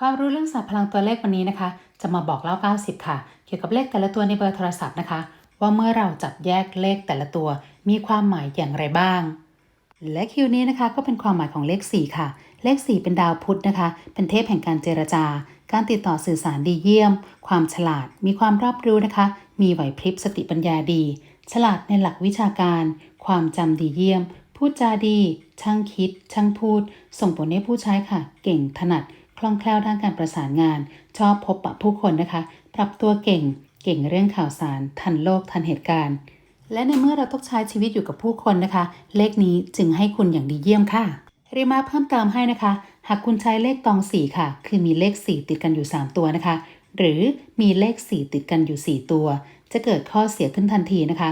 ความรู้เรื่องศาสตร์พลังตัวเลขวันนี้นะคะ จะมาบอกเล่า 90 ค่ะ เกี่ยวกับเลขแต่ละตัวในเบอร์โทรศัพท์นะคะ ว่าเมื่อเราจับแยกเลขแต่ละตัว มีความหมายอย่างไรบ้าง และคิวนี้นะคะก็เป็นความหมายของเลข 4 ค่ะ เลข 4 เป็นดาวพุธนะคะ เป็นเทพแห่งการเจรจา การติดต่อสื่อสารดีเยี่ยม ความฉลาด มีความรอบรู้นะคะ มีไหวพริบสติปัญญาดี ฉลาดในหลักวิชาการ ความจำดีเยี่ยม พูดจาดี ช่างคิด ช่างพูด ส่งผลให้ผู้ใช้ค่ะ เก่งถนัด คล่องแคล่วด้านการประสานงาน ชอบพบปะผู้คนนะคะ ปรับตัวเก่ง เก่งเรื่องข่าวสาร ทันโลก ทันเหตุการณ์ และในเมื่อเราต้องใช้ชีวิตอยู่กับผู้คนนะคะ เลขนี้จึงให้คุณอย่างดีเยี่ยมค่ะเรียมาเพิ่มเติมให้นะคะ หากคุณใช้เลขตองสี่ค่ะ คือมีเลข 4 ติดกันอยู่ 3 ตัวนะคะ หรือมีเลข 4 ติดกันอยู่ 4 ตัว จะเกิดข้อเสียขึ้นทันทีนะคะ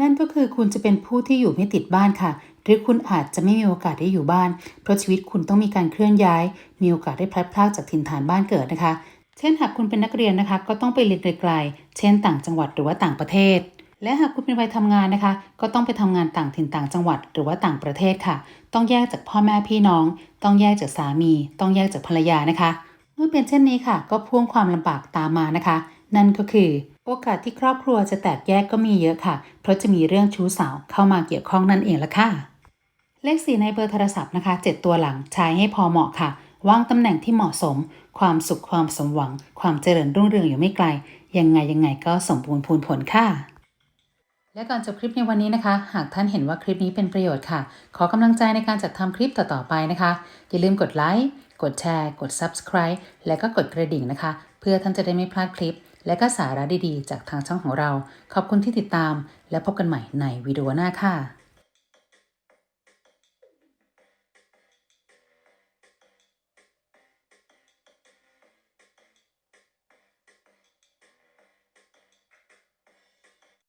นั่นก็คือคุณจะเป็นผู้ที่อยู่ไม่ติดบ้านค่ะ หรือคุณอาจจะไม่มีโอกาสได้อยู่บ้าน เพราะชีวิตคุณต้องมีการเคลื่อนย้าย มีโอกาสได้พลัดพรากจากถิ่นฐานบ้านเกิดนะคะ เช่นหากคุณเป็นนักเรียนนะคะ ก็ต้องไปเรียนไกลๆ เช่นต่างจังหวัดหรือว่าต่างประเทศ และหากคุณเป็นวัยทำงานนะคะ ก็ต้องไปทำงานต่างถิ่นต่างจังหวัดหรือว่าต่างประเทศค่ะ ต้องแยกจากพ่อแม่พี่น้อง ต้องแยกจากสามี ต้องแยกจากภรรยานะคะ เมื่อเป็นเช่นนี้ค่ะ ก็พ่วงความลำบากตามมานะคะ นั่นก็คือโอกาสที่ครอบครัวจะแตกแยกก็มีเยอะค่ะ เพราะจะมีเรื่องชู้สาวเข้ามาเกี่ยวข้องนั่นเองละค่ะ เลข4ในเบอร์โทรศัพท์นะคะ 7 ตัวหลังใช้ให้พอเหมาะค่ะ วางตำแหน่งที่เหมาะสม ความสุขความสมหวัง ความเจริญรุ่งเรืองอยู่ไม่ไกล ยังไงยังไงก็สมบูรณ์พูนผลค่ะ และก่อนจบคลิปในวันนี้นะคะ หากท่านเห็นว่าคลิปนี้เป็นประโยชน์ค่ะ ขอกำลังใจในการจัดทำคลิปต่อๆไปนะคะ อย่าลืมกดไลค์กดแชร์ กด Subscribe และก็กดกระดิ่งนะคะ เพื่อท่านจะได้ไม่พลาดคลิป และก็สาระดีๆ จากทางช่องของเรา ขอบคุณที่ติดตาม และพบกันใหม่ในวิดีโอหน้าค่ะ